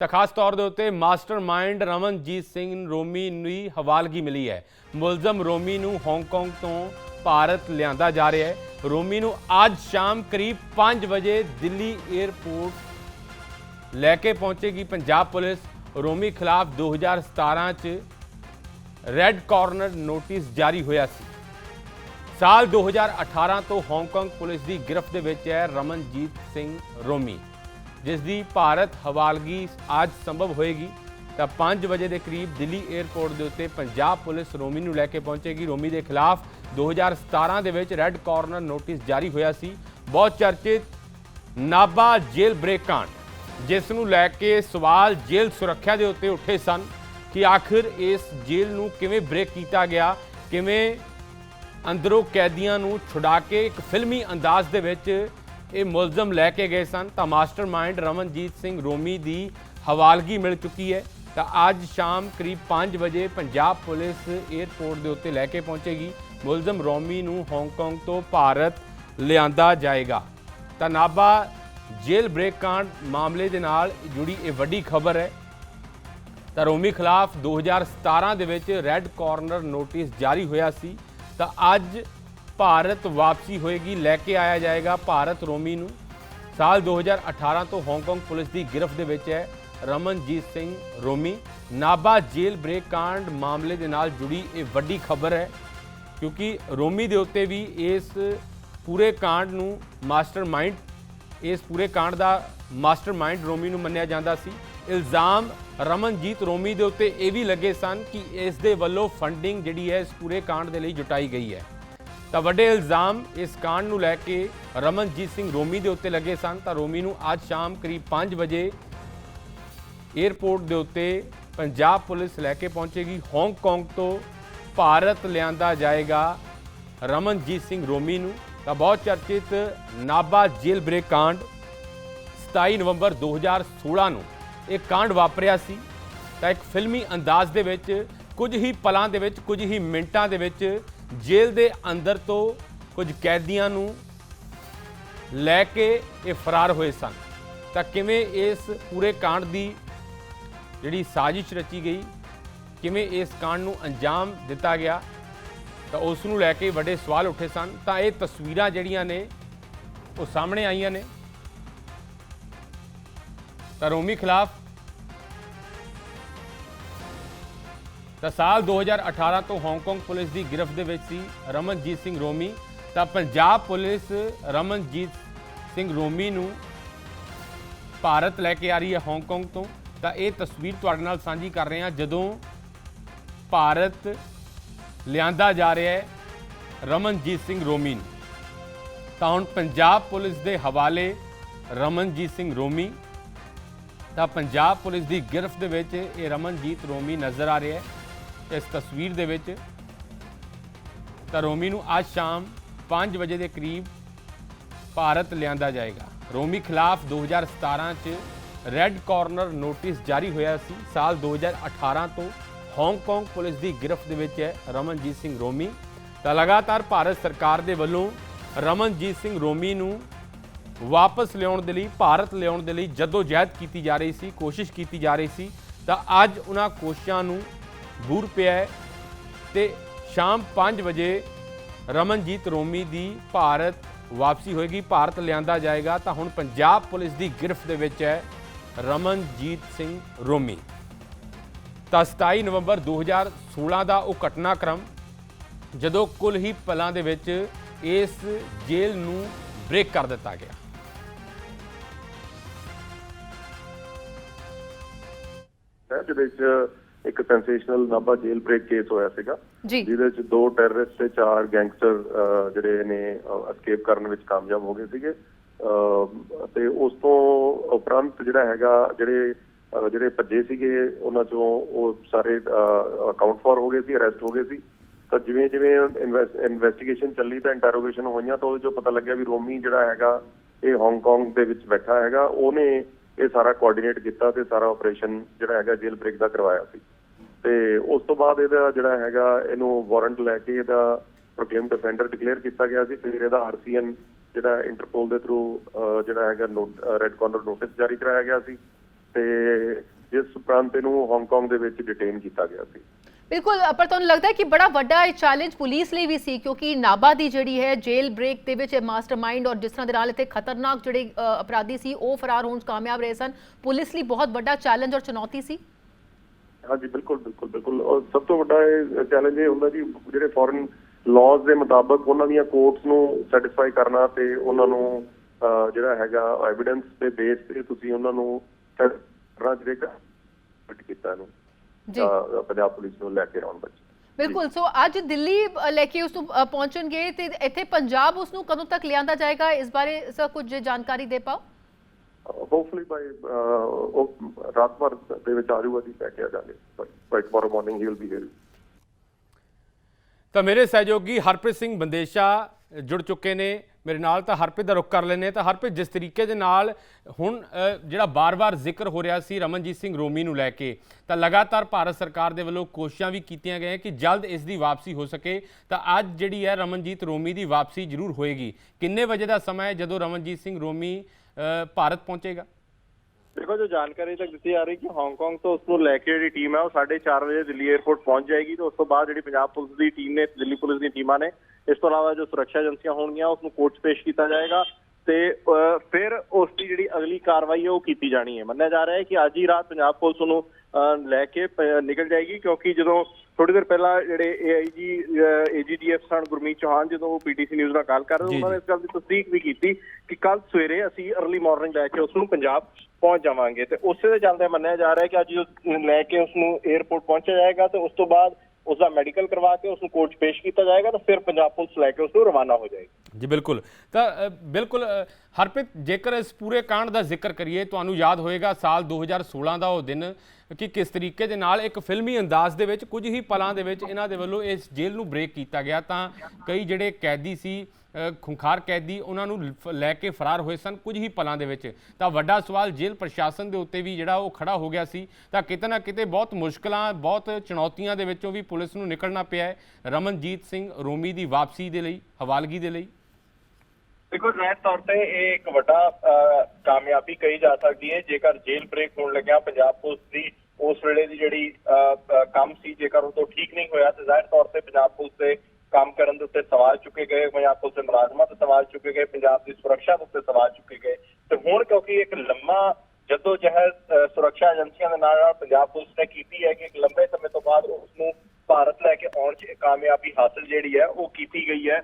ਤਾਂ ਖਾਸ ਤੌਰ ਦੇ ਉੱਤੇ ਮਾਸਟਰਮਾਈਂਡ ਰਮਨਜੀਤ ਸਿੰਘ ਰੋਮੀ ਨੂੰ ਹਵਾਲਗੀ ਮਿਲੀ ਹੈ। ਮੁਲਜ਼ਮ ਰੋਮੀ ਨੂੰ ਹਾਂਗਕਾਂਗ ਤੋਂ ਭਾਰਤ ਲਿਆਂਦਾ ਜਾ ਰਿਹਾ ਹੈ। ਰੋਮੀ ਨੂੰ ਅੱਜ ਸ਼ਾਮ ਕਰੀਬ 5 ਵਜੇ ਦਿੱਲੀ 에ਅਰਪੋਰਟ ਲੈ ਕੇ ਪਹੁੰਚੇਗੀ ਪੰਜਾਬ ਪੁਲਿਸ। ਰੋਮੀ ਖਿਲਾਫ 2017 ਚ ਰੈੱਡ ਕਾਰਨਰ ਨੋਟਿਸ ਜਾਰੀ ਹੋਇਆ ਸੀ। ਸਾਲ 2018 ਤੋਂ ਹਾਂਗਕਾਂਗ ਪੁਲਿਸ ਦੀ ਗ੍ਰਿਫਤ ਦੇ ਵਿੱਚ ਹੈ ਰਮਨਜੀਤ ਸਿੰਘ ਰੋਮੀ। ਜਿਸ ਦੀ ਭਾਰਤ ਹਵਾਲਗੀ ਅੱਜ ਸੰਭਵ ਹੋਏਗੀ, ਤਾਂ 5 ਵਜੇ ਦੇ ਕਰੀਬ ਦਿੱਲੀ 에ਅਰਪੋਰਟ ਦੇ ਉੱਤੇ ਪੰਜਾਬ ਪੁਲਿਸ ਰੋਮੀ ਨੂੰ ਲੈ ਕੇ ਪਹੁੰਚੇਗੀ। ਰੋਮੀ ਦੇ ਖਿਲਾਫ 2017 ਦੇ ਵਿੱਚ ਰੈੱਡ ਕਾਰਨਰ ਨੋਟਿਸ ਜਾਰੀ ਹੋਇਆ ਸੀ। ਬਹੁਤ ਚਰਚਿਤ ਨਾਬਾ ਜੇਲ੍ਹ ਬ੍ਰੇਕ ਕਾਂਡ, ਜਿਸ ਨੂੰ ਲੈ ਕੇ ਸਵਾਲ ਜੇਲ੍ਹ ਸੁਰੱਖਿਆ ਦੇ ਉੱਤੇ ਉੱਠੇ ਸਨ ਕਿ ਆਖਿਰ ਇਸ ਜੇਲ੍ਹ ਨੂੰ ਕਿਵੇਂ ਬ੍ਰੇਕ ਕੀਤਾ ਗਿਆ, ਕਿਵੇਂ ਅੰਦਰੋਂ ਕੈਦੀਆਂ ਨੂੰ ਛੁਡਾ ਕੇ ਇੱਕ ਫਿਲਮੀ ਅੰਦਾਜ਼ ਦੇ ਵਿੱਚ ਇਹ ਮੁਲਜ਼ਮ ਲੈ ਕੇ ਗਏ ਸਨ। ਤਾਂ ਮਾਸਟਰਮਾਈਂਡ ਰਮਨਜੀਤ ਸਿੰਘ ਰੋਮੀ ਦੀ ਹਵਾਲਗੀ ਮਿਲ ਚੁੱਕੀ ਹੈ। ਤਾਂ ਅੱਜ ਸ਼ਾਮ ਕਰੀਬ 5 ਵਜੇ ਪੰਜਾਬ ਪੁਲਿਸ 에ਅਰਪੋਰਟ ਦੇ ਉੱਤੇ ਲੈ ਕੇ ਪਹੁੰਚੇਗੀ। ਮੁਲਜ਼ਮ ਰੋਮੀ ਨੂੰ ਹਾਂਗਕਾਂਗ ਤੋਂ ਭਾਰਤ ਲਿਆਂਦਾ ਜਾਏਗਾ। ਤਾਂ ਨਾਬਾ ਜੇਲ੍ਹ ਬ੍ਰੇਕ ਕਾਂਡ ਮਾਮਲੇ ਦੇ ਨਾਲ ਜੁੜੀ ਇਹ ਵੱਡੀ ਖਬਰ ਹੈ। ਤਾਂ ਰੋਮੀ ਖਿਲਾਫ 2017 ਦੇ ਵਿੱਚ ਰੈੱਡ ਕਾਰਨਰ ਨੋਟਿਸ ਜਾਰੀ ਹੋਇਆ ਸੀ। ਤਾਂ ਅੱਜ ਭਾਰਤ ਵਾਪਸੀ ਹੋਏਗੀ, ਲੈ ਕੇ ਆਇਆ ਜਾਏਗਾ ਭਾਰਤ ਰੋਮੀ ਨੂੰ। ਸਾਲ 2018 ਤੋਂ ਹਾਂਗਕਾਂਗ ਪੁਲਿਸ ਦੀ ਗ੍ਰਿਫਤ ਦੇ ਵਿੱਚ ਹੈ ਰਮਨਜੀਤ ਸਿੰਘ ਰੋਮੀ। ਨਾਬਾ ਜੇਲ੍ਹ ਬ੍ਰੇਕ ਕਾਂਡ ਮਾਮਲੇ ਦੇ ਨਾਲ ਜੁੜੀ ਇਹ ਵੱਡੀ ਖਬਰ ਹੈ, ਕਿਉਂਕਿ ਰੋਮੀ ਦੇ ਉੱਤੇ ਵੀ ਇਸ ਪੂਰੇ ਕਾਂਡ ਨੂੰ ਮਾਸਟਰਮਾਈਂਡ, ਇਸ ਪੂਰੇ ਕਾਂਡ ਦਾ ਮਾਸਟਰਮਾਈਂਡ ਰੋਮੀ ਨੂੰ ਮੰਨਿਆ ਜਾਂਦਾ ਸੀ। ਇਲਜ਼ਾਮ ਰਮਨਜੀਤ ਰੋਮੀ ਦੇ ਉੱਤੇ ਇਹ ਵੀ ਲੱਗੇ ਸਨ ਕਿ ਇਸ ਦੇ ਵੱਲੋਂ ਫੰਡਿੰਗ ਜਿਹੜੀ ਹੈ ਇਸ ਪੂਰੇ ਕਾਂਡ ਦੇ ਲਈ ਜੁਟਾਈ ਗਈ ਹੈ। ਤਾਂ ਵੱਡੇ ਇਲਜ਼ਾਮ ਇਸ ਕਾਂਡ ਨੂੰ ਲੈ ਕੇ ਰਮਨਜੀਤ ਸਿੰਘ ਰੋਮੀ ਦੇ ਉੱਤੇ ਲੱਗੇ ਸਨ। ਤਾਂ ਰੋਮੀ ਨੂੰ ਅੱਜ ਸ਼ਾਮ ਕਰੀਬ 5 ਵਜੇ 에ਅਰਪੋਰਟ ਦੇ ਉੱਤੇ ਪੰਜਾਬ ਪੁਲਿਸ ਲੈ ਕੇ ਪਹੁੰਚੇਗੀ। ਹਾਂਗਕਾਂਗ ਤੋਂ ਭਾਰਤ ਲਿਆਂਦਾ ਜਾਏਗਾ ਰਮਨਜੀਤ ਸਿੰਘ ਰੋਮੀ ਨੂੰ। ਤਾਂ ਬਹੁਤ ਚਰਚਿਤ ਨਾਬਾ ਜੇਲ੍ਹ ਬ੍ਰੇਕ ਕਾਂਡ 27 ਨਵੰਬਰ 2016 ਨੂੰ ਇਹ ਕਾਂਡ ਵਾਪਰਿਆ ਸੀ। ਤਾਂ ਇੱਕ ਫਿਲਮੀ ਅੰਦਾਜ਼ ਦੇ ਵਿੱਚ ਕੁਝ ਹੀ ਪਲਾਂ ਦੇ ਵਿੱਚ, ਕੁਝ ਹੀ ਮਿੰਟਾਂ ਦੇ ਵਿੱਚ ਜੇਲ੍ਹ ਦੇ ਅੰਦਰ ਤੋਂ ਕੁਝ ਕੈਦੀਆਂ ਨੂੰ ਲੈ ਕੇ ਇਹ ਫਰਾਰ ਹੋਏ ਸਨ। ਤਾਂ ਕਿਵੇਂ ਇਸ ਪੂਰੇ ਕਾਂਡ ਦੀ ਜਿਹੜੀ ਸਾਜ਼ਿਸ਼ ਰਚੀ ਗਈ, ਕਿਵੇਂ ਇਸ ਕਾਂਡ ਨੂੰ ਅੰਜਾਮ ਦਿੱਤਾ ਗਿਆ, ਤਾਂ ਉਸ ਨੂੰ ਲੈ ਕੇ ਵੱਡੇ ਸਵਾਲ ਉੱਠੇ ਸਨ। ਤਾਂ ਇਹ ਤਸਵੀਰਾਂ ਜਿਹੜੀਆਂ ਨੇ, ਉਹ ਸਾਹਮਣੇ ਆਈਆਂ ਨੇ। ਤਾਂ ਰੋਮੀ ਖਿਲਾਫ ਤਾਂ ਸਾਲ 2018 ਤੋਂ ਹਾਂਗਕਾਂਗ ਪੁਲਿਸ ਦੀ ਗ੍ਰਿਫਤ ਦੇ ਵਿੱਚ ਸੀ ਰਮਨਜੀਤ ਸਿੰਘ ਰੋਮੀ। ਤਾਂ ਪੰਜਾਬ ਪੁਲਿਸ ਰਮਨਜੀਤ ਸਿੰਘ ਰੋਮੀ ਨੂੰ ਭਾਰਤ ਲੈ ਕੇ ਆ ਰਹੀ ਹੈ ਹਾਂਗਕਾਂਗ ਤੋਂ। ਤਾਂ ਇਹ ਤਸਵੀਰ ਤੁਹਾਡੇ ਨਾਲ ਸਾਂਝੀ ਕਰ ਰਹੇ ਹਾਂ ਜਦੋਂ ਭਾਰਤ ਲਿਆਂਦਾ ਜਾ ਰਿਹਾ ਹੈ ਰਮਨਜੀਤ ਸਿੰਘ ਰੋਮੀ ਨੂੰ। ਤਾਂ ਹੁਣ ਪੰਜਾਬ ਪੁਲਿਸ ਦੇ ਹਵਾਲੇ ਰਮਨਜੀਤ ਸਿੰਘ ਰੋਮੀ। ਤਾਂ ਪੰਜਾਬ ਪੁਲਿਸ ਦੀ ਗ੍ਰਿਫਤ ਦੇ ਵਿੱਚ ਇਹ ਰਮਨਜੀਤ ਰੋਮੀ ਨਜ਼ਰ ਆ ਰਿਹਾ ਹੈ। ਇਸ ਤਸਵੀਰ ਦੇ ਵਿੱਚ ਤਾਂ ਰੋਮੀ ਨੂੰ ਅੱਜ ਸ਼ਾਮ 5 ਵਜੇ ਦੇ ਕਰੀਬ ਭਾਰਤ ਲਿਆਂਦਾ ਜਾਏਗਾ। ਰੋਮੀ ਖਿਲਾਫ 2017 ਚ ਰੈੱਡ ਕਾਰਨਰ ਨੋਟਿਸ ਜਾਰੀ ਹੋਇਆ ਸੀ। ਸਾਲ 2018 ਤੋਂ ਹਾਂਗਕਾਂਗ ਪੁਲਿਸ ਦੀ ਗ੍ਰਿਫਤ ਦੇ ਵਿੱਚ ਹੈ ਰਮਨਜੀਤ ਸਿੰਘ ਰੋਮੀ। ਤਾਂ ਲਗਾਤਾਰ ਭਾਰਤ ਸਰਕਾਰ ਦੇ ਵੱਲੋਂ ਰਮਨਜੀਤ ਸਿੰਘ ਰੋਮੀ ਨੂੰ ਵਾਪਸ ਲਿਆਉਣ ਦੇ ਲਈ, ਭਾਰਤ ਲਿਆਉਣ ਦੇ ਲਈ ਜਦੋਂ ਜਹਿਦ ਕੀਤੀ ਜਾ ਰਹੀ ਸੀ, ਕੋਸ਼ਿਸ਼ ਕੀਤੀ ਜਾ ਰਹੀ ਸੀ। ਤਾਂ ਅੱਜ ਉਹਨਾਂ ਕੋਸ਼ਿਸ਼ਾਂ ਨੂੰ ਬੂਰ ਪਿਆ ਹੈ ਤੇ ਸ਼ਾਮ 5 ਵਜੇ ਰਮਨਜੀਤ ਰੋਮੀ ਦੀ ਭਾਰਤ ਵਾਪਸੀ ਹੋਏਗੀ। ਭਾਰਤ ਲਿਆਂਦਾ ਜਾਏਗਾ ਤਾਂ ਹੁਣ ਪੰਜਾਬ ਪੁਲਿਸ ਦੀ ਗ੍ਰਿਫਤ ਦੇ ਵਿੱਚ ਹੈ ਰਮਨਜੀਤ ਸਿੰਘ ਰੋਮੀ। ਤਾਂ 27 ਨਵੰਬਰ 2016 ਦਾ ਉਹ ਘਟਨਾਕ੍ਰਮ, ਜਦੋਂ ਕੁੱਲ ਹੀ ਪਲਾਂ ਦੇ ਵਿੱਚ ਇਸ ਜੇਲ੍ਹ ਨੂੰ ਬ੍ਰੇਕ ਕਰ ਦਿੱਤਾ ਗਿਆ। ਹੈ ਜਿਹਦੇ ਵਿੱਚ ਇੱਕ sensational Nabha jail break case ਹੋਇਆ ਸੀਗਾ। ਜਿਹਦੇ ਵਿੱਚ ਦੋ ਟੈਰਰਿਸਟ ਤੇ ਚਾਰ ਗੈਂਗਸਟਰ ਜਿਹੜੇ ਨੇ ਅਸਕੇਪ ਕਰਨ ਵਿੱਚ ਕਾਮਯਾਬ ਹੋ ਗਏ ਸੀਗੇ। ਤੇ ਉਸ ਤੋਂ ਉਪਰੰਤ ਜਿਹੜਾ ਹੈਗਾ ਜਿਹੜੇ ਜਿਹੜੇ ਭੱਜੇ ਸੀਗੇ ਉਹਨਾਂ ਚੋਂ ਉਹ ਸਾਰੇ ਅਕਾਊਂਟ ਫਾਰ ਹੋ ਗਏ ਸੀ ਅਰੈਸਟ ਹੋ ਗਏ ਸੀ। ਤਾਂ ਜਿਵੇਂ ਜਿਵੇਂ ਇਨਵੈਸਟੀਗੇਸ਼ਨ ਚੱਲੀ ਤਾਂ ਇੰਟਰੋਗੇਸ਼ਨ ਹੋਈਆਂ ਤਾਂ ਉਹਦੇ ਚੋਂ ਪਤਾ ਲੱਗਿਆ ਵੀ ਰੋਮੀ ਜਿਹੜਾ ਹੈਗਾ ਇਹ ਹਾਂਗਕਾਂਗ ਦੇ ਵਿੱਚ ਬੈਠਾ ਹੈਗਾ। ਉਹਨੇ ਇਹ ਸਾਰਾ ਕੋਆਰਡੀਨੇਟ ਕੀਤਾ ਤੇ ਸਾਰਾ ਆਪਰੇਸ਼ਨ ਜਿਹੜਾ ਹੈਗਾ ਜੇਲ ਬ੍ਰੇਕ ਦਾ ਕਰਵਾਇਆ ਸੀ। ਤੇ ਉਸ ਤੋਂ ਬਾਅਦ ਇਹਦਾ ਜਿਹੜਾ ਹੈਗਾ ਇਹਨੂੰ ਵਾਰੰਟ ਲੈ ਕੇ ਇਹਦਾ ਪ੍ਰੋਕਲੇਮ ਡਿਫੈਂਡਰ ਡਿਕਲੇਅਰ ਕੀਤਾ ਗਿਆ ਸੀ। ਫਿਰ ਇਹਦਾ ਆਰਸੀਐਨ ਜਿਹੜਾ ਇੰਟਰਪੋਲ ਦੇ ਥਰੂ ਜਿਹੜਾ ਹੈਗਾ ਰੈੱਡ ਕਾਰਨਰ ਨੋਟਿਸ ਜਾਰੀ ਕਰਾਇਆ ਗਿਆ ਸੀ ਤੇ ਜਿਸ ਉਪਰੰਤ ਇਹਨੂੰ ਹਾਂਗਕਾਂਗ ਦੇ ਵਿੱਚ ਡਿਟੇਨ ਕੀਤਾ ਗਿਆ ਸੀ। ਬਿਲਕੁਲ ਪਰ ਤੁਹਾਨੂੰ ਲੱਗਦਾ ਹੈ ਕਿ ਬੜਾ ਵੱਡਾ ਇਹ ਚੈਲੰਜ ਪੁਲਿਸ ਲਈ ਵੀ ਸੀ ਕਿਉਂਕਿ ਨਾਬਾ ਦੀ ਜਿਹੜੀ ਹੈ ਜੇਲ ਬ੍ਰੇਕ ਦੇ ਵਿੱਚ ਮਾਸਟਰਮਾਈਂਡ ਔਰ ਜਿਸ ਤਰ੍ਹਾਂ ਦੇ ਨਾਲ ਇੱਥੇ ਖਤਰਨਾਕ ਜਿਹੜੇ ਅ, ਅਪਰਾਧੀ ਸੀ ਉਹ ਫਰਾਰ ਹੋਣ ਕਾਮਯਾਬ ਰਹੇ ਸਨ। ਪੁਲਿਸ ਲਈ ਬਹੁਤ ਵੱਡਾ ਚੈਲੰਜ ਔਰ ਚੁਣੌਤੀ ਸੀ। ਹਾਂਜੀ ਬਿਲਕੁਲ ਬਿਲਕੁਲ ਬਿਲਕੁਲ। ਔਰ ਸਭ ਤੋਂ ਵੱਡਾ ਇਹ ਚੈਲੰਜ ਇਹ ਹੁੰਦਾ ਜੀ ਜਿਹੜੇ ਫੋਰਨ ਲਾਜ਼ ਦੇ ਮੁਤਾਬਕ ਉਹਨਾਂ ਦੀਆਂ ਕੋਰਟਸ ਨੂੰ ਸੈਟੀਸਫਾਈ ਕਰਨਾ ਤੇ ਉਹਨਾਂ ਨੂੰ ਜਿਹੜਾ ਹੈਗਾ ਐਵੀਡੈਂਸ ਦੇ ਬੇਸ ਤੇ ਤੁਸੀਂ ਉਹਨਾਂ ਨੂੰ ਕਰਨਾ ਜਿਹੜਾ ਕੀਤਾ ਇਹਨੂੰ ਜੀ। ਪੰਜਾਬ ਪੁਲਿਸ ਨੂੰ ਲੈ ਕੇ ਆਉਣ ਵਿੱਚ ਬਿਲਕੁਲ ਸੋ ਅੱਜ ਦਿੱਲੀ ਲੈ ਕੇ ਉਸ ਨੂੰ ਪਹੁੰਚਣਗੇ ਤੇ ਇੱਥੇ ਪੰਜਾਬ ਉਸ ਨੂੰ ਕਦੋਂ ਤੱਕ ਲਿਆਂਦਾ ਜਾਏਗਾ? ਇਸ ਬਾਰੇ ਸਰ ਕੁਝ ਜਾਣਕਾਰੀ ਦੇ ਪਾਓ। ਹੋਪਫੁਲੀ ਬਾਈ uh, ਉਹ ਰਾਤ ਭਰ ਦੇ ਵਿੱਚ ਆ ਜਾਊਗਾ ਜੀ ਲੈ ਕੇ ਆ ਜਾਣਗੇ by tomorrow morning he will be here ਤਾਂ ਮੇਰੇ ਸਹਿਯੋਗੀ ਹਰਪ੍ਰੀਤ ਸਿੰਘ ਬੰਦੇਸ਼ਾ ਜੁੜ ਚੁੱਕੇ ਨੇ, ਮੇਰੇ ਨਾਲ ਤਾਂ ਹਰਪ੍ਰੀਤ ਦਾ ਰੁਖ ਕਰ ਲੈਨੇ ਤਾਂ ਹਰਪ੍ਰੀਤ ਜਿਸ ਤਰੀਕੇ ਦੇ ਨਾਲ ਹੁਣ ਜਿਹੜਾ ਬਾਰ-ਬਾਰ ਜ਼ਿਕਰ ਹੋ ਰਿਹਾ ਸੀ ਰਮਨਜੀਤ ਸਿੰਘ ਰੋਮੀ ਨੂੰ ਲੈ ਕੇ, ਤਾਂ ਲਗਾਤਾਰ ਭਾਰਤ ਸਰਕਾਰ ਦੇ ਵੱਲੋਂ ਕੋਸ਼ਿਸ਼ਾਂ ਵੀ ਕੀਤੀਆਂ ਗਈਆਂ ਕਿ ਜਲਦ ਇਸ ਦੀ ਵਾਪਸੀ ਹੋ ਸਕੇ, ਤਾਂ ਅੱਜ ਜਿਹੜੀ ਹੈ ਰਮਨਜੀਤ ਰੋਮੀ ਦੀ ਵਾਪਸੀ ਜ਼ਰੂਰ ਹੋਏਗੀ। ਕਿੰਨੇ ਵਜੇ ਦਾ ਸਮਾਂ ਹੈ ਜਦੋਂ ਰਮਨਜੀਤ ਸਿੰਘ ਰੋਮੀ ਭਾਰਤ ਪਹੁੰਚੇਗਾ? ਦੇਖੋ, ਜੋ ਜਾਣਕਾਰੀ ਤੱਕ ਦਿੱਤੀ ਜਾ ਰਹੀ ਕਿ ਹਾਂਗਕਾਂਗ ਤੋਂ ਉਸ ਨੂੰ ਲੈ ਕੇ ਜਿਹੜੀ ਟੀਮ ਹੈ, ਉਹ 4:30 ਵਜੇ ਦਿੱਲੀ 에ਅਰਪੋਰਟ ਪਹੁੰਚ ਜਾਏਗੀ ਤੇ ਉਸ ਤੋਂ ਬਾਅਦ ਜਿਹੜੀ ਪੰਜਾਬ ਪੁਲਿਸ ਦੀ ਟੀਮ ਨੇ, ਦਿੱਲੀ ਪੁਲਿਸ ਦੀ ਟੀਮਾਂ ਨੇ, ਇਸ ਤੋਂ ਇਲਾਵਾ ਜੋ ਸੁਰੱਖਿਆ ਏਜੰਸੀਆਂ ਹੋਣਗੀਆਂ, ਉਸ ਨੂੰ ਕੋਰਟ 'ਚ ਪੇਸ਼ ਕੀਤਾ ਜਾਏਗਾ। ਤੇ ਫਿਰ ਉਸ ਦੀ ਜਿਹੜੀ ਅਗਲੀ ਕਾਰਵਾਈ ਹੈ ਉਹ ਕੀਤੀ ਜਾਣੀ ਹੈ। ਮੰਨਿਆ ਜਾ ਰਿਹਾ ਹੈ ਕਿ ਅੱਜ ਹੀ ਰਾਤ ਪੰਜਾਬ ਪੁਲਿਸ ਨੂੰ ਲੈ ਕੇ ਨਿਕਲ ਜਾਏਗੀ ਕਿਉਂਕਿ ਜਦੋਂ ਥੋੜੀ ਦੇਰ ਪਹਿਲਾਂ ਜਿਹੜੇ ਏਆਈਜੀ ਏਜੀਡੀਐਫ ਸਨ ਗੁਰਮੀਤ ਚੌਹਾਨ ਜਦੋਂ ਉਹ ਪੀਟੀਸੀ ਨਿਊਜ਼ ਨਾਲ ਗੱਲ ਕਰ ਰਹੇ ਉਹਨਾਂ ਨੇ ਇਸ ਗੱਲ ਦੀ ਤਸਦੀਕ ਵੀ ਕੀਤੀ ਕਿ ਕੱਲ ਸਵੇਰੇ ਅਸੀਂ अर्ਲੀ ਮਾਰਨਿੰਗ ਲੈ ਕੇ ਉਸ ਨੂੰ ਪੰਜਾਬ ਪਹੁੰਚ ਜਾਵਾਂਗੇ। ਤੇ ਉਸੇ ਦੇ ਚੱਲਦੇ ਮੰਨਿਆ ਜਾ ਰਿਹਾ ਹੈ ਕਿ ਅੱਜ ਲੈ ਕੇ ਉਸ ਨੂੰ 에어ਪੋਰਟ ਪਹੁੰਚਿਆ ਜਾਏਗਾ ਤੇ ਉਸ ਤੋਂ ਬਾਅਦ ਉਸ ਦਾ ਮੈਡੀਕਲ ਕਰਵਾ ਕੇ ਉਸ ਨੂੰ ਕੋਰਟ 'ਚ ਪੇਸ਼ ਕੀਤਾ ਜਾਏਗਾ ਤਾਂ ਫਿਰ ਪੰਜਾਬ ਪੁਲਿਸ ਲੈ ਕੇ ਉਸ ਨੂੰ ਰਵਾਨਾ ਹੋ ਜਾਏਗੀ। ਜੀ, ਬਿਲਕੁਲ। ਤਾਂ ਬਿਲਕੁਲ ਹਰਪ੍ਰੀਤ, ਜੇਕਰ ਇਸ ਪੂਰੇ ਕਾਂਡ ਦਾ ਜ਼ਿਕਰ ਕਰੀਏ, ਤੁਹਾਨੂੰ ਯਾਦ ਹੋਏਗਾ ਸਾਲ 2016 ਦਾ ਉਹ ਦਿਨ ਕਿ ਕਿਸ ਤਰੀਕੇ ਦੇ ਨਾਲ ਇੱਕ ਫਿਲਮੀ ਅੰਦਾਜ਼ ਦੇ ਵਿੱਚ ਕੁਝ ਹੀ ਪਲਾਂ ਦੇ ਵਿੱਚ ਇਹਨਾਂ ਦੇ ਵੱਲੋਂ ਇਸ ਜੇਲ੍ਹ ਨੂੰ ਬ੍ਰੇਕ ਕੀਤਾ ਗਿਆ ਤਾਂ ਕਈ ਜਿਹੜੇ ਕੈਦੀ ਸੀ ਖੁੰਖਾਰ ਕੈਦੀ ਉਹਨਾਂ ਨੂੰ ਲ- ਲੈ ਕੇ ਫਰਾਰ ਹੋਏ ਸਨ ਕੁਝ ਹੀ ਪਲਾਂ ਦੇ ਵਿੱਚ। ਤਾਂ ਵੱਡਾ ਸਵਾਲ ਜੇਲ੍ਹ ਪ੍ਰਸ਼ਾਸਨ ਦੇ ਉੱਤੇ ਵੀ ਜਿਹੜਾ ਉਹ ਖੜਾ ਹੋ ਗਿਆ ਸੀ। ਤਾਂ ਕਿਤੇ ਨਾ ਕਿਤੇ ਬਹੁਤ ਮੁਸ਼ਕਲਾਂ, ਬਹੁਤ ਚੁਣੌਤੀਆਂ ਦੇ ਵਿੱਚੋਂ ਵੀ ਪੁਲਿਸ ਨੂੰ ਨਿਕਲਣਾ ਪਿਆ ਹੈ। ਰਮਨਜੀਤ ਸਿੰਘ ਰੋਮੀ ਦੀ ਵਾਪਸੀ ਦੇ ਲਈ, ਹਵਾਲਗੀ ਦੇ ਲਈ। ਦੇਖੋ ਜ਼ਾਹਿਰ ਤੌਰ ਤੇ ਇਹ ਇੱਕ ਵੱਡਾ ਅਹ, ਕਾਮਯਾਬੀ ਕਹੀ ਜਾ ਸਕਦੀ ਹੈ। ਜੇਕਰ ਜੇਲ੍ਹ ਬ੍ਰੇਕ ਹੋਣ ਲੱਗਿਆ ਪੰਜਾਬ ਪੁਲਿਸ ਦੀ ਉਸ ਵੇਲੇ ਦੀ ਜਿਹੜੀ ਅਹ, ਕੰਮ ਸੀ ਜੇਕਰ ਉਹ ਤੋਂ ਠੀਕ ਨਹੀਂ ਹੋਇਆ ਤੇ ਜ਼ਾਹਿਰ ਤੌਰ ਤੇ ਪੰਜਾਬ ਪੁਲਿਸ ਦੇ ਕੰਮ ਕਰਨ ਦੇ ਉੱਤੇ ਸਵਾਲ ਚੁੱਕੇ ਗਏ ਪੰਜਾਬ ਪੁਲਿਸ ਦੇ ਮੁਲਾਜ਼ਮਾਂ ਤੇ ਸਵਾਲ ਚੁੱਕੇ ਗਏ ਪੰਜਾਬ ਦੀ ਸੁਰੱਖਿਆ ਦੇ ਉੱਤੇ ਸਵਾਲ ਚੁੱਕੇ ਗਏ। ਤੇ ਹੁਣ ਕਿਉਂਕਿ ਇੱਕ ਲੰਮਾ ਜਦੋਂ ਜਹਿਦ ਸੁਰੱਖਿਆ ਏਜੰਸੀਆਂ ਦੇ ਨਾਲ ਨਾਲ ਪੰਜਾਬ ਪੁਲਿਸ ਨੇ ਕੀਤੀ ਹੈ ਕਿ ਇੱਕ ਲੰਬੇ ਸਮੇਂ ਤੋਂ ਬਾਅਦ ਉਸ ਨੂੰ ਭਾਰਤ ਲੈ ਕੇ ਆਉਣ 'ਚ ਕਾਮਯਾਬੀ ਹਾਸਲ ਜਿਹੜੀ ਹੈ ਉਹ ਕੀਤੀ ਗਈ ਹੈ।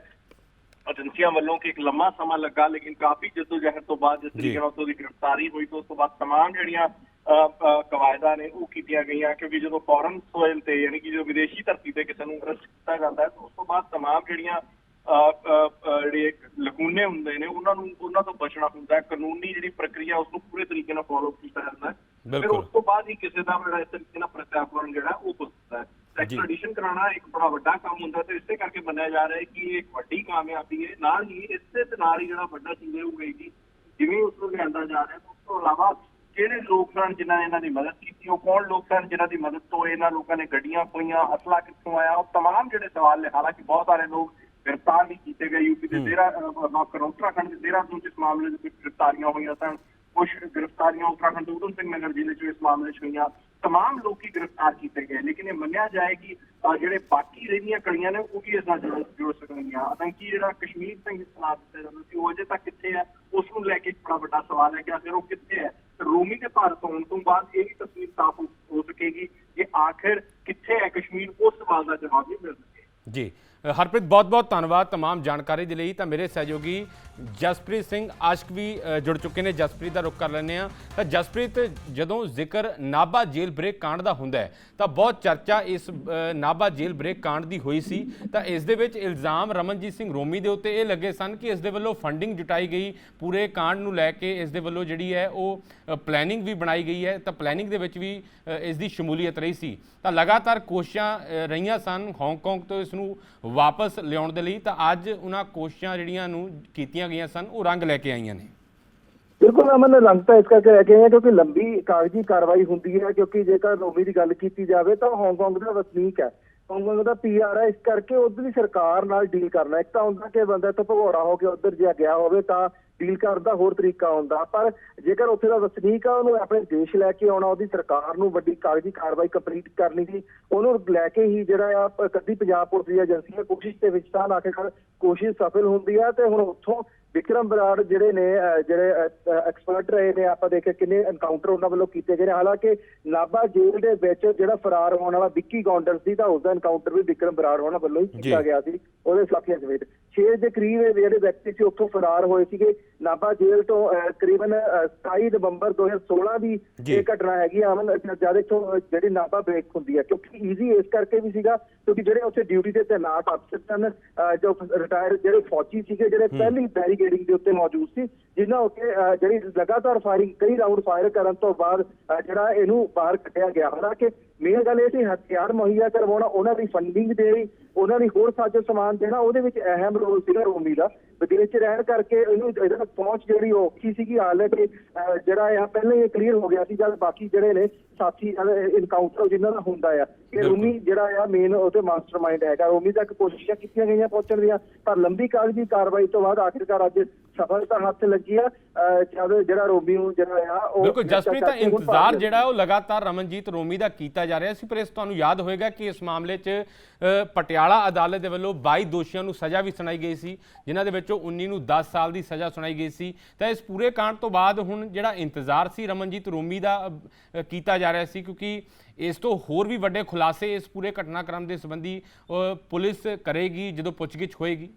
ਏਜੰਸੀਆਂ ਵੱਲੋਂ ਕਿ ਇੱਕ ਲੰਮਾ ਸਮਾਂ ਲੱਗਾ ਲੇਕਿਨ ਕਾਫੀ ਜਦੋਜਹਿਦ ਤੋਂ ਬਾਅਦ ਜਿਸ ਤਰੀਕੇ ਨਾਲ ਉਹਦੀ ਗ੍ਰਿਫਤਾਰੀ ਹੋਈ ਤੋਂ ਉਸ ਤੋਂ ਬਾਅਦ तमाम ਜਿਹੜੀਆਂ ਅਹ, ਅਹ, ਕਵਾਇਦਾਂ ਨੇ ਉਹ ਕੀਤੀਆਂ ਗਈਆਂ ਕਿਉਂਕਿ ਜਦੋਂ ਫੋਰਨ ਸੋਇਲ ਤੇ ਯਾਨੀ ਕਿ ਜਦੋਂ ਵਿਦੇਸ਼ੀ ਧਰਤੀ ਤੇ ਕਿਸੇ ਨੂੰ ਅਰੈਸਟ ਕੀਤਾ ਜਾਂਦਾ ਹੈ ਤਾਂ ਉਸ ਤੋਂ ਬਾਅਦ तमाम ਜਿਹੜੀਆਂ ਅਹ, ਅਹ, ਅਹ, ਜਿਹੜੇ ਲਕੂਨੇ ਹੁੰਦੇ ਨੇ ਉਹਨਾਂ ਨੂੰ ਉਹਨਾਂ ਤੋਂ ਬਚਣਾ ਹੁੰਦਾ ਹੈ ਕਾਨੂੰਨੀ ਜਿਹੜੀ ਪ੍ਰਕਿਰਿਆ ਉਸ ਨੂੰ ਪੂਰੇ ਤਰੀਕੇ ਨਾਲ ਫੋਲੋ ਕੀਤਾ ਜਾਂਦਾ ਹੈ ਫਿਰ ਬਿਲਕੁਲ। ਉਸ ਤੋਂ ਬਾਅਦ ਹੀ ਕਿਸੇ ਦਾ ਜਿਹੜਾ ਇਸ ਤਰੀਕੇ ਨਾਲ ਪ੍ਰਤਿਆਪਨ ਜਿਹੜਾ ਉਹ ਹੋ ਸਕਦਾ ਹੈ ਜੀ। ਐਕਸਟ੍ਰੈਡੀਸ਼ਨ ਕਰਾਉਣਾ ਇੱਕ ਬੜਾ ਵੱਡਾ ਕੰਮ ਹੁੰਦਾ ਤੇ ਇਸੇ ਕਰਕੇ ਮੰਨਿਆ ਜਾ ਰਿਹਾ ਹੈ ਕਿ ਇਹ ਇੱਕ ਵੱਡੀ ਕਾਮਯਾਬੀ ਹੈ ਨਾਲ ਹੀ ਇਸੇ ਦੇ ਨਾਲ ਹੀ ਜਿਹੜਾ ਵੱਡਾ ਚੀਜ਼ ਇਹ ਹੋਵੇਗੀ ਜਿਵੇਂ ਉਸ ਨੂੰ ਲਿਆਂਦਾ ਜਾ ਰਿਹਾ ਹੈ, ਉਸ ਤੋਂ ਇਲਾਵਾ ਕਿਹੜੇ ਲੋਕ ਸਨ ਜਿਨ੍ਹਾਂ ਨੇ ਇਹਨਾਂ ਦੀ ਮਦਦ ਕੀਤੀ ਉਹ ਕੌਣ ਲੋਕ ਸਨ ਜਿਨ੍ਹਾਂ ਦੀ ਮਦਦ ਤੋਂ ਇਹਨਾਂ ਲੋਕਾਂ ਨੇ ਗੱਡੀਆਂ ਪਈਆਂ ਅਸਲਾ ਕਿੱਥੋਂ ਆਇਆ ਉਹ तमाम ਜਿਹੜੇ ਸਵਾਲ ਨੇ ਹਾਲਾਂਕਿ ਬਹੁਤ ਸਾਰੇ ਲੋਕ ਗ੍ਰਿਫਤਾਰ ਵੀ ਕੀਤੇ ਗਏ ਯੂਪੀ ਦੇ ਦੇਰਾ ਮਾਫ ਕਰੋ ਉੱਤਰਾਖੰਡ ਦੇ ਦੇਹਰਾਦੂਨ ਚ ਇਸ ਮਾਮਲੇ ਦੇ ਵਿੱਚ ਗ੍ਰਿਫਤਾਰੀਆਂ ਹੋਈਆਂ ਸਨ ਕੁਝ ਗ੍ਰਿਫਤਾਰੀਆਂ ਉੱਤਰਾਖੰਡ ਦੇ ਉਦਮ ਸਿੰਘ ਨਗਰ ਜ਼ਿਲ੍ਹੇ ਚ ਇਸ ਮਾਮਲੇ 'ਚ ਹੋਈਆਂ तमाम ਲੋਕੀ ਗ੍ਰਿਫਤਾਰ ਕੀਤੇ ਗਏ ਲੇਕਿਨ ਇਹ ਮੰਨਿਆ ਜਾਏ ਕਿ ਅਹ, ਜਿਹੜੇ ਬਾਕੀ ਰਹਿੰਦੀਆਂ ਕੜੀਆਂ ਨੇ ਉਹ ਵੀ ਇਸ ਨਾਲ ਜੁੜ ਜੁੜ ਸਕਣਗੀਆਂ ਆਤੰਕੀ ਜਿਹੜਾ ਕਸ਼ਮੀਰ ਸਿੰਘ ਸਲਾਹ ਦਿੱਤਾ ਜਾਂਦਾ ਸੀ ਉਹ ਅਜੇ ਤੱਕ ਕਿੱਥੇ ਹੈ ਉਸ ਨੂੰ ਲੈ ਕੇ ਇੱਕ ਬੜਾ ਵੱਡਾ ਸਵਾਲ ਹੈ ਕਿ ਆਖਿਰ ਉਹ ਕਿੱਥੇ ਹੈ ਤੇ ਰੋਮੀ ਦੇ ਭਾਰਤ ਆਉਣ ਤੋਂ ਬਾਅਦ ਇਹ ਵੀ ਤਸਵੀਰ ਸਾਫ਼ ਹੋ- ਹੋ ਸਕੇਗੀ ਕਿ ਆਖਿਰ ਕਿੱਥੇ ਹੈ ਕਸ਼ਮੀਰ ਉਸ ਸਵਾਲ ਦਾ ਜਵਾਬ ਵੀ ਮਿਲ ਸਕੇ ਜੀ ਅ, ਹਰਪ੍ਰੀਤ ਬਹੁਤ ਬਹੁਤ ਧੰਨਵਾਦ तमाम ਜਾਣਕਾਰੀ ਦੇ ਲਈ ਤਾਂ ਮੇਰੇ ਸਹਿਯੋਗੀ ਜਸਪ੍ਰੀਤ ਸਿੰਘ ਆਸ਼ਕ ਵੀ ਜੁੜ ਚੁੱਕੇ ਨੇ। ਜਸਪ੍ਰੀਤ ਦਾ ਰੁਖ ਕਰ ਲੈਂਦੇ ਆ ਤਾਂ ਜਸਪ੍ਰੀਤ ਜਦੋਂ ਜ਼ਿਕਰ ਨਾਭਾ ਜੇਲ੍ਹ ਬ੍ਰੇਕ ਕਾਂਡ ਦਾ ਹੁੰਦਾ ਹੈ ਤਾਂ ਬਹੁਤ ਚਰਚਾ ਇਸ ਅ, ਨਾਭਾ ਜੇਲ੍ਹ ਬ੍ਰੇਕ ਕਾਂਡ ਦੀ ਹੋਈ ਸੀ। ਤਾਂ ਇਸ ਦੇ ਵਿੱਚ ਇਲਜ਼ਾਮ ਰਮਨਜੀਤ ਸਿੰਘ ਰੋਮੀ ਦੇ ਉੱਤੇ ਇਹ ਲੱਗੇ ਸਨ ਕਿ ਇਸ ਦੇ ਵੱਲੋਂ ਫੰਡਿੰਗ ਜੁਟਾਈ ਗਈ। ਪੂਰੇ ਕਾਂਡ ਨੂੰ ਲੈ ਕੇ ਇਸ ਦੇ ਵੱਲੋਂ ਜਿਹੜੀ ਹੈ ਉਹ ਪਲੈਨਿੰਗ ਵੀ ਬਣਾਈ ਗਈ ਹੈ। ਤਾਂ ਪਲੈਨਿੰਗ ਦੇ ਵਿੱਚ ਵੀ ਇਸ ਦੀ ਸ਼ਮੂਲੀਅਤ ਰਹੀ ਸੀ। ਤਾਂ ਲਗਾਤਾਰ ਕੋਸ਼ਿਸ਼ਾਂ ਰਹੀਆਂ ਸਨ। ਹਾਂਗਕਾਂਗ ਤੋਂ ਇਸ ਨੂੰ ਵਾਪਸ ਲਿਆਉਣ ਦੇ ਲਈ ਤਾਂ ਅੱਜ ਉਹਨਾਂ ਕੋਸ਼ਿਸ਼ਾਂ ਜਿਹੜੀਆਂ ਨੂੰ ਕੀਤੀਆਂ ਗਈਆਂ ਸਨ, ਉਹ ਰੰਗ ਲੈ ਕੇ ਆਈਆਂ ਨੇ। ਬਿਲਕੁਲ ਅਮਨ ਰੰਗ ਤਾਂ ਇਸ ਕਰਕੇ ਰਹਿ ਗਏ ਹੈ ਕਿਉਂਕਿ ਲੰਬੀ ਕਾਗਜ਼ੀ ਕਾਰਵਾਈ ਹੁੰਦੀ ਹੈ, ਕਿਉਂਕਿ ਜੇਕਰ ਨੌਮੀ ਦੀ ਗੱਲ ਕੀਤੀ ਜਾਵੇ ਤਾਂ ਹਾਂਗਕਾਂਗ ਦਾ ਵਸਨੀਕ ਹੈ। ਹਾਂਗਕਾਂਗ ਦਾ ਪੀਆਰ ਹੈ, ਇਸ ਕਰਕੇ ਉਧਰ ਦੀ ਸਰਕਾਰ ਨਾਲ ਡੀਲ ਕਰਨਾ ਇੱਕ ਤਾਂ ਹੁੰਦਾ ਕਿ ਬੰਦਾ ਤੋਂ ਭਗੌੜਾ ਹੋ ਕੇ ਉਧਰ ਜੇ ਗਿਆ ਹੋਵੇ ਤਾਂ ਡੀਲ ਕਰਨ ਦਾ ਹੋਰ ਤਰੀਕਾ ਹੁੰਦਾ, ਪਰ ਜੇਕਰ ਉੱਥੇ ਦਾ ਵਸਨੀਕ ਆ, ਉਹਨੂੰ ਆਪਣੇ ਦੇਸ਼ ਲੈ ਕੇ ਆਉਣਾ, ਉਹਦੀ ਸਰਕਾਰ ਨੂੰ ਵੱਡੀ ਕਾਗਜ਼ੀ ਕਾਰਵਾਈ ਕੰਪਲੀਟ ਕਰਨੀ ਸੀ, ਉਹਨੂੰ ਲੈ ਕੇ ਹੀ ਜਿਹੜਾ ਆ, ਪ- ਕੱਦੀ ਪੰਜਾਬ ਪੁਲਿਸ ਦੀ ਏਜੰਸੀ ਹੈ ਕੋਸ਼ਿਸ਼ ਦੇ ਵਿੱਚ ਤਾਂ ਆਖਿਰਕਾਰ ਕੋਸ਼ਿਸ਼ ਸਫਲ ਹੁੰਦੀ ਆ, ਤੇ ਹੁਣ ਉੱਥੋਂ ਵਿਕਰਮ ਬਰਾੜ ਜਿਹੜੇ ਨੇ ਜਿਹੜੇ ਐਕਸਪਰਟ ਰਹੇ ਨੇ ਆਪਾਂ ਦੇਖਿਆ ਕਿੰਨੇ ਐਨਕਾਊਂਟਰ ਉਹਨਾਂ ਵੱਲੋਂ ਕੀਤੇ ਗਏ ਨੇ ਹਾਲਾਂਕਿ ਨਾਭਾ ਜੇਲ੍ਹ ਦੇ ਵਿੱਚ ਜਿਹੜਾ ਫਰਾਰ ਹੋਣ ਵਾਲਾ ਵਿੱਕੀ ਗੌਂਡਰ ਸੀ ਤਾਂ ਉਸ ਦਾ ਐਨਕਾਊਂਟਰ ਵੀ ਵਿਕਰਮ ਬਰਾੜ ਹੋਣਾ ਵੱਲੋਂ ਹੀ ਕੀਤਾ। ਗਿਆ ਸੀ ਉਹਦੇ ਸਾਥੀਆਂ ਸਮੇਤ 6 ਦੇ ਕਰੀਬ ਇਹ ਜਿਹੜੇ ਵਿਅਕਤੀ ਸੀ ਉੱਥੋਂ ਫਰਾਰ ਹੋਏ ਸੀਗੇ ਨਾਭਾ ਜੇਲ੍ਹ ਤੋਂ ਕਰੀਬਨ ਅਹ, 27 ਨਵੰਬਰ 2016 ਦੀ। ਇਹ ਘਟਨਾ ਹੈਗੀ ਆ ਅਮਨ ਜ਼ਿਆਦਾ ਤੋਂ ਜਿਹੜੀ ਨਾਭਾ ਬ੍ਰੇਕ ਹੁੰਦੀ ਹੈ ਕਿਉਂਕਿ ਈਜ਼ੀ ਇਸ ਕਰਕੇ ਵੀ ਸੀਗਾ ਕਿਉਂਕਿ ਜਿਹੜੇ ਉੱਥੇ ਡਿਊਟੀ ਤੇ ਤੈਨਾਤ ਅਫਸਰ ਸਨ ਜੋ ਰਿਟਾਇਰ ਜਿਹੜੇ ਫੌਜੀ ਸੀਗੇ ਜਿਹੜੇ ਪਹਿਲੀ ਬੈਰੀਕੇਡਿੰਗ ਦੇ ਉੱਤੇ ਮੌਜੂਦ ਸੀ ਜਿਨ੍ਹਾਂ ਉੱਤੇ ਅਹ, ਜਿਹੜੀ ਲਗਾਤਾਰ ਫਾਇਰਿੰਗ ਕਈ ਰਾਉਂਡ ਫਾਇਰ ਕਰਨ ਤੋਂ ਬਾਅਦ ਜਿਹੜਾ ਇਹਨੂੰ ਬਾਹਰ ਕੱਢਿਆ ਗਿਆ। ਹਾਲਾਂਕਿ ਮੇਨ ਗੱਲ ਇਹ ਸੀ ਹਥਿਆਰ ਮੁਹੱਈਆ ਕਰਵਾਉਣਾ ਉਹਨਾਂ ਦੀ ਫੰਡਿੰਗ ਦੇਣੀ ਉਹਨਾਂ ਦੀ ਹੋਰ ਸਾਜੋ ਸਮਾਨ ਦੇਣਾ ਉਹਦੇ ਵਿੱਚ ਅਹਿਮ ਰੋਲ ਸੀਗਾ ਰੋਮੀ ਦਾ ਵਿਦੇਸ਼ 'ਚ ਰਹਿਣ ਕਰਕੇ ਇਹਨੂੰ ਇਹਦੇ ਤੱਕ ਪਹੁੰਚ ਜਿਹੜੀ ਉਹ ਔਖੀ ਸੀਗੀ ਹਾਲਾਂਕਿ ਜਿਹੜਾ ਆ ਪਹਿਲਾਂ ਹੀ ਇਹ ਕਲੀਅਰ ਹੋ ਗਿਆ ਸੀ ਜਦ ਬਾਕੀ ਜਿਹੜੇ ਨੇ ਸਾਥੀ ਇਨਕਾਊਂਟਰ ਜਿਨ੍ਹਾਂ ਦਾ ਹੁੰਦਾ ਆ ਕਿ। ਰੋਮੀ ਜਿਹੜਾ ਆ ਮੇਨ ਉਹਦੇ ਮਾਸਟਰਮਾਈਂਡ ਹੈਗਾ ਰੋਮੀ ਤੱਕ ਕੋਸ਼ਿਸ਼ਾਂ ਕੀਤੀਆਂ ਗਈਆਂ ਪਹੁੰਚਣ ਦੀਆਂ ਪਰ ਲੰਬੀ ਕਾਗਜ਼ੀ ਕਾਰਵਾਈ ਤੋਂ ਬਾਅਦ ਆਖਿਰਕਾਰ ਅੱਜ ਸਫਲਤਾ ਹੱਥ ਲੱਗੀ ਆ ਜਦ ਜਿਹੜਾ ਰੋਮੀ ਨੂੰ ਜਿਹੜਾ ਆ ਉਹ ਬਿਲਕੁਲ ਜਸਪ੍ਰੀਤ ਦਾ ਇੰਤਜ਼ਾਰ ਜਿਹੜਾ ਉਹ ਲਗਾਤਾਰ ਰਮਨਜੀਤ ਰੋਮੀ ਦਾ ਕੀਤਾ ਜਾ ਰਿਹਾ ਸੀ ਪਰ ਇਸ ਤੁਹਾਨੂੰ ਯਾਦ ਹੋਏਗਾ ਕਿ ਇਸ ਮਾਮਲੇ 'ਚ ਪਟਿਆਲਾ ਅਦਾਲਤ ਦੇ ਵੱਲੋਂ 22 ਦੋਸ਼ੀਆਂ ਨੂੰ ਸਜ਼ਾ ਵੀ ਸੁਣਾਈ ਗਈ ਸੀ ਜਿਨ੍ਹਾਂ ਦੇ ਵਿੱਚੋਂ 19 ਨੂੰ 10 ਸਾਲ ਦੀ ਸਜ਼ਾ ਸੁਣਾਈ ਗਈ ਸੀ। ਤਾਂ ਇਸ ਪੂਰੇ ਕਾਂਡ ਤੋਂ ਬਾਅਦ ਹੁਣ ਜਿਹੜਾ ਇੰਤਜ਼ਾਰ ਸੀ ਰਮਨਜੀਤ ਰੋਮੀ ਦਾ ਕੀਤਾ ਜਾ ਰਿਹਾ ਸੀ ਕਿਉਂਕਿ ਇਸ ਤੋਂ ਹੋਰ ਵੀ ਵੱਡੇ ਖੁਲਾਸੇ ਇਸ ਪੂਰੇ ਘਟਨਾਕ੍ਰਮ ਦੇ ਸੰਬੰਧੀ ਪੁਲਿਸ ਕਰੇਗੀ ਜਦੋਂ ਪੁੱਛਗਿੱਛ ਹੋਏਗੀ।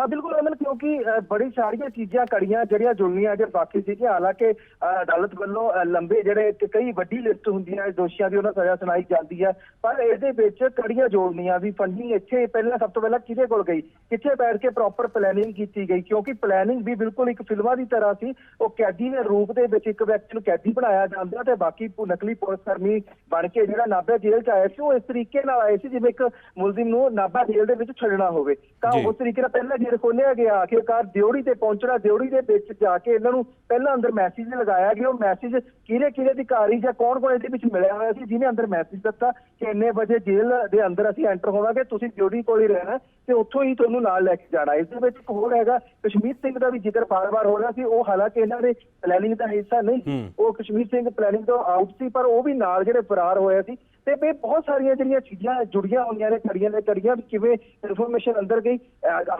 ਹਾਂ ਬਿਲਕੁਲ ਅਮਨ ਕਿਉਂਕਿ ਅਹ, ਬੜੀ ਸਾਰੀਆਂ ਚੀਜ਼ਾਂ ਕੜੀਆਂ ਜਿਹੜੀਆਂ ਜੁੜਨੀਆਂ ਜੇ ਬਾਕੀ ਸੀਗੀਆਂ ਹਾਲਾਂਕਿ ਅਹ, ਅਦਾਲਤ ਵੱਲੋਂ ਲੰਬੇ ਜਿਹੜੇ ਕਈ ਵੱਡੀ ਲਿਸਟ ਹੁੰਦੀ ਹੈ ਦੋਸ਼ੀਆਂ ਦੀ ਉਹਨਾਂ ਸਜ਼ਾ ਸੁਣਾਈ ਜਾਂਦੀ ਹੈ। ਪਰ ਇਹਦੇ ਵਿੱਚ ਕੜੀਆਂ ਜੋੜਨੀਆਂ ਵੀ ਫੰਡਿੰਗ ਇੱਥੇ ਪਹਿਲਾਂ ਸਭ ਤੋਂ ਪਹਿਲਾਂ ਕਿਹਦੇ ਕੋਲ ਗਈ? ਕਿੱਥੇ ਬੈਠ ਕੇ ਪ੍ਰੋਪਰ ਪਲੈਨਿੰਗ ਕੀਤੀ ਗਈ? ਕਿਉਂਕਿ ਪਲੈਨਿੰਗ ਵੀ ਬਿਲਕੁਲ ਇੱਕ ਫਿਲਮਾਂ ਦੀ ਤਰ੍ਹਾਂ ਸੀ। ਉਹ ਕੈਦੀ ਦੇ ਰੂਪ ਦੇ ਵਿੱਚ ਇੱਕ ਵਿਅਕਤੀ ਨੂੰ ਕੈਦੀ ਬਣਾਇਆ ਜਾਂਦਾ ਤੇ ਬਾਕੀ ਨਕਲੀ ਪੁਲਿਸ ਕਰਮੀ ਬਣ ਕੇ ਜਿਹੜਾ ਨਾਭਾ ਜੇਲ੍ਹ ਚ ਆਇਆ ਸੀ ਉਹ ਇਸ ਤਰੀਕੇ ਨਾਲ ਆਏ ਸੀ ਜਿਵੇਂ ਇੱਕ ਮੁਲਜ਼ਮ ਨੂੰ ਨਾਭਾ ਜੇਲ੍ਹ ਦੇ ਵਿੱਚ ਛੱਡਣਾ ਹੋਵੇ। ਤਾਂ। ਉਸ ਤਰੀਕੇ ਨਾਲ ਪਹਿਲਾਂ ਗੇਟ ਖੋਲਿਆ ਗਿਆ ਆਖਿਰਕਾਰ ਦਿਉੜੀ ਤੇ ਪਹੁੰਚਣਾ ਦਿਉੜੀ ਦੇ ਵਿੱਚ ਜਾ ਕੇ ਇਹਨਾਂ ਨੂੰ ਪਹਿਲਾਂ ਅੰਦਰ ਮੈਸੇਜ ਲਗਾਇਆ ਗਿਆ ਉਹ ਮੈਸੇਜ ਕਿਹੜੇ ਕਿਹੜੇ ਅਧਿਕਾਰੀ ਜਾਂ ਕੌਣ ਕੌਣ ਇਹਦੇ ਵਿੱਚ ਮਿਲਿਆ ਹੋਇਆ ਸੀ, ਜਿਹਨੇ ਅੰਦਰ ਮੈਸੇਜ ਦਿੱਤਾ ਕਿ ਇੰਨੇ ਵਜੇ ਜੇਲ੍ਹ ਦੇ ਅੰਦਰ ਅਸੀਂ ਐਂਟਰ ਹੋਵਾਂਗੇ, ਤੁਸੀਂ ਦਿਉੜੀ ਕੋਲ ਹੀ ਰਹਿਣਾ। ਤੇ ਉੱਥੋਂ ਹੀ ਤੁਹਾਨੂੰ ਨਾਲ ਲੈ ਕੇ ਜਾਣਾ। ਇਸ ਦੇ ਵਿੱਚ ਇੱਕ ਹੋਰ ਹੈਗਾ ਕਸ਼ਮੀਰ ਸਿੰਘ ਦਾ ਵੀ ਜ਼ਿਕਰ ਬਾਰ-ਬਾਰ ਹੋ ਰਿਹਾ ਸੀ। ਉਹ ਹਾਲਾਂਕਿ ਇਹਨਾਂ ਦੇ ਪਲੈਨਿੰਗ ਦਾ ਹਿੱਸਾ ਨਹੀਂ। ਉਹ ਕਸ਼ਮੀਰ ਸਿੰਘ ਪਲੈਨਿੰਗ ਤੋਂ ਆਊਟ ਸੀ ਪਰ ਉਹ ਵੀ ਨਾਲ ਜਿਹੜੇ ਫਰਾਰ ਹੋਇਆ ਸੀ। ਤੇ ਇਹ ਬਹੁਤ ਸਾਰੀਆਂ ਜਿਹੜੀਆਂ ਚੀਜ਼ਾਂ ਜੁੜੀਆਂ ਹੋਈਆਂ ਨੇ ਕੜੀਆਂ ਨੇ ਕੜੀਆਂ ਵੀ ਕਿਵੇਂ ਇਨਫੋਰਮੇਸ਼ਨ ਅੰਦਰ ਗਈ।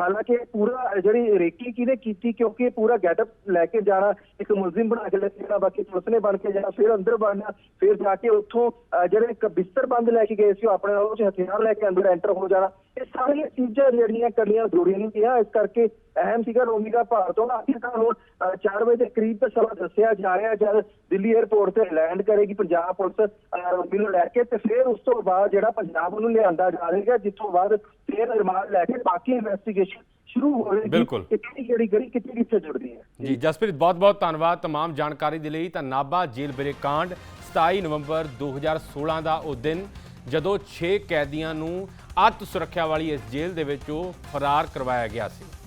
ਹਾਲਾਂਕਿ ਪੂਰਾ ਜਿਹੜੀ ਰੇਕੀ ਕਿਹਨੇ ਕੀਤੀ ਕਿਉਂਕਿ ਪੂਰਾ ਗੈਟਅਪ ਲੈ ਕੇ ਜਾਣਾ ਇੱਕ ਮੁਲਜ਼ਮ ਬਣਾ ਕੇ ਲੈ ਕੇ ਜਾਣਾ ਬਾਕੀ ਪੁਲਿਸ ਨੇ ਬਣ ਕੇ ਜਾਣਾ ਫਿਰ ਅੰਦਰ ਵੜਨਾ ਫਿਰ ਜਾ ਕੇ ਉੱਥੋਂ ਜਿਹੜੇ ਇੱਕ ਬਿਸਤਰ ਬੰਦ ਲੈ ਕੇ ਗਏ ਸੀ ਉਹ ਆਪਣੇ ਨਾਲ ਉਹ 'ਚ ਹਥਿਆਰ ਲੈ ਕੇ ਅੰਦਰ ਐਂਟਰ ਹੋ ਜਾਣਾ। ਇਹ ਸਾਰੀਆਂ ਚੀਜ਼ਾਂ ਜਿਹੜੀਆਂ ਕੜੀਆਂ ਜੁੜੀਆਂ ਨਹੀਂ ਗਿਆ। ਇਸ ਕਰਕੇ ਅਹਿਮ ਸੀਗਾ ਰੋਮੀ ਦਾ ਭਾਰ ਤੋਂ। ਆਖਿਰਕਾਰ ਹੁਣ 4 ਵਜੇ ਦੇ ਕਰੀਬ ਤੇ ਸਵਾ ਦੱਸਿਆ ਜਾ ਰਿਹਾ ਜਦ ਦਿੱਲੀ 에ਅਰਪੋਰਟ ਤੇ ਲੈਂਡ ਕਰੇਗੀ ਪੰਜਾਬ ਪੁਲਿਸ ਰੋਮੀ ਨੂੰ ਲੈ ਕੇ। ਤੇ ਫਿਰ ਉਸ ਤੋਂ ਬਾਅਦ ਜਿਹੜਾ ਪੰਜਾਬ ਨੂੰ ਲਿਆਂਦਾ ਜਾ ਰਿਹਾ ਜਿੱਥੋਂ ਬਾਅਦ ਫਿਰ ਰਿਮਾਂਡ ਲੈ ਕੇ ਬਾਕੀ ਇਨਵੈਸਟੀਗੇਸ਼ਨ ਸ਼ੁਰੂ ਹੋ ਰਹੀ ਬਿਲਕੁਲ। ਕਿਹੜੀ ਜਿਹੜੀ ਗੜੀ ਕਿੱਥੇ ਕਿੱਥੇ ਜੁੜਦੀ ਹੈ। ਜੀ ਜਸਪ੍ਰੀਤ ਬਹੁਤ ਬਹੁਤ ਧੰਨਵਾਦ तमाम ਜਾਣਕਾਰੀ ਦੇ ਲਈ। ਤਾਂ ਨਾਬਾ ਜੇਲ੍ਹ ਬਰੇ ਕਾਂਡ 27 ਨਵੰਬਰ 2016 ਦਾ ਉਹ ਦਿਨ। ਜਦੋਂ 6 ਕੈਦੀਆਂ ਨੂੰ ਅੱਤ ਸੁਰੱਖਿਆ ਵਾਲੀ ਇਸ ਜੇਲ੍ਹ ਦੇ ਵਿੱਚੋਂ ਫਰਾਰ ਕਰਵਾਇਆ ਗਿਆ ਸੀ।